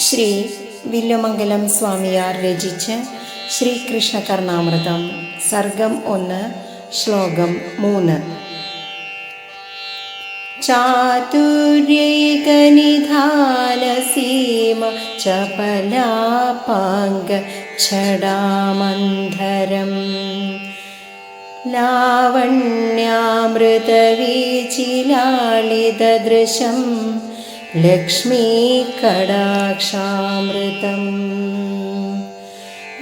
ശ്രീ വില്ലുമംഗലം സ്വാമിയാർ രചിച്ച് ശ്രീകൃഷ്ണ കർണാമൃതം സർഗം ഒന്ന് ശ്ലോകം മൂന്ന്. ചാതുര്യൈകനിധാനസീമ ചപലാപാങ്ക ഛടാമന്ധരം. ലാവണ്യാമൃതവീചിലാളിതദൃശം लक्ष्मीकडाक्षामृतम्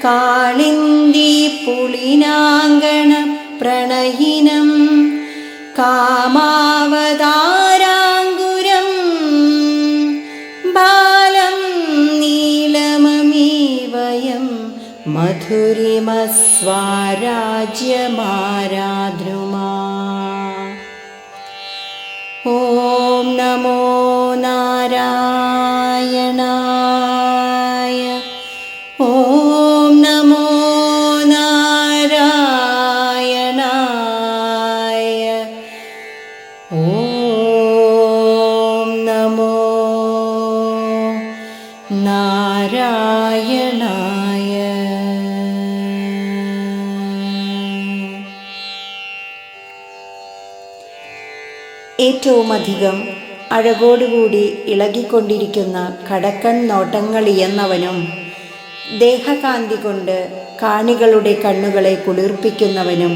कालिन्दीपुलिनाङ्गणप्रणयिनं कामावताराङ्गुरं बालं नीलममीवयं मधुरिमस्वाराज्यमाराद्रुमा ॐ नमो നാരായണായ. ഓം നമോ നാരായണായ. ഓം നമോ നാരായണായ. ഏറ്റവുമധികം അഴകോടുകൂടി ഇളകിക്കൊണ്ടിരിക്കുന്ന കടക്കൺ നോട്ടങ്ങളിയെന്നവനും ദേഹകാന്തി കൊണ്ട് കാണികളുടെ കണ്ണുകളെ കുളിർപ്പിക്കുന്നവനും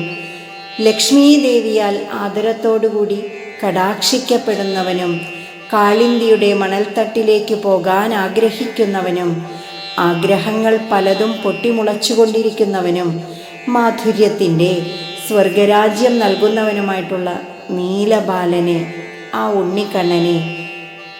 ലക്ഷ്മീദേവിയാൽ ആദരത്തോടുകൂടി കടാക്ഷിക്കപ്പെടുന്നവനും കാളിന്തിയുടെ മണൽത്തട്ടിലേക്ക് പോകാൻ ആഗ്രഹിക്കുന്നവനും ആഗ്രഹങ്ങൾ പലതും പൊട്ടിമുളച്ചുകൊണ്ടിരിക്കുന്നവനും മാധുര്യത്തിന്റെ സ്വർഗരാജ്യം നൽകുന്നവനുമായിട്ടുള്ള നീലബാലനെ ആ ഉണ്ണിക്കണ്ണനെ.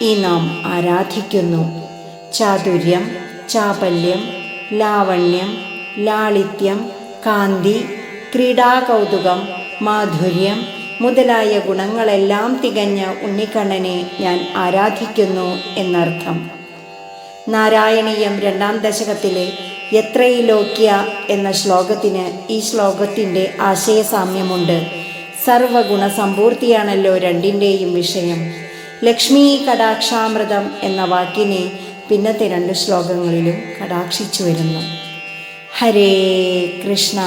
ഈ നാം ആരാധിക്കുന്നു. ചാതുര്യം ചാപല്യം ലാവണ്യം ലാളിത്യം കാന്തി ക്രീഡാകൗതുകം മാധുര്യം മുതലായ ഗുണങ്ങളെല്ലാം തികഞ്ഞ ഉണ്ണിക്കണ്ണനെ ഞാൻ ആരാധിക്കുന്നു എന്നർത്ഥം. നാരായണീയം രണ്ടാം ദശകത്തിലെ എത്രയിലോക്യ എന്ന ശ്ലോകത്തിന് ഈ ശ്ലോകത്തിന്റെ ആശയസാമ്യമുണ്ട്. സർവഗുണസമ്പൂർത്തിയാണല്ലോ രണ്ടിന്റെയും വിഷയം. ലക്ഷ്മി കടാക്ഷാമൃതം എന്ന വാക്കിനെ പിന്നത്തെ രണ്ട് ശ്ലോകങ്ങളിലും കടാക്ഷിച്ചു വരുന്നു. ഹരേ കൃഷ്ണ.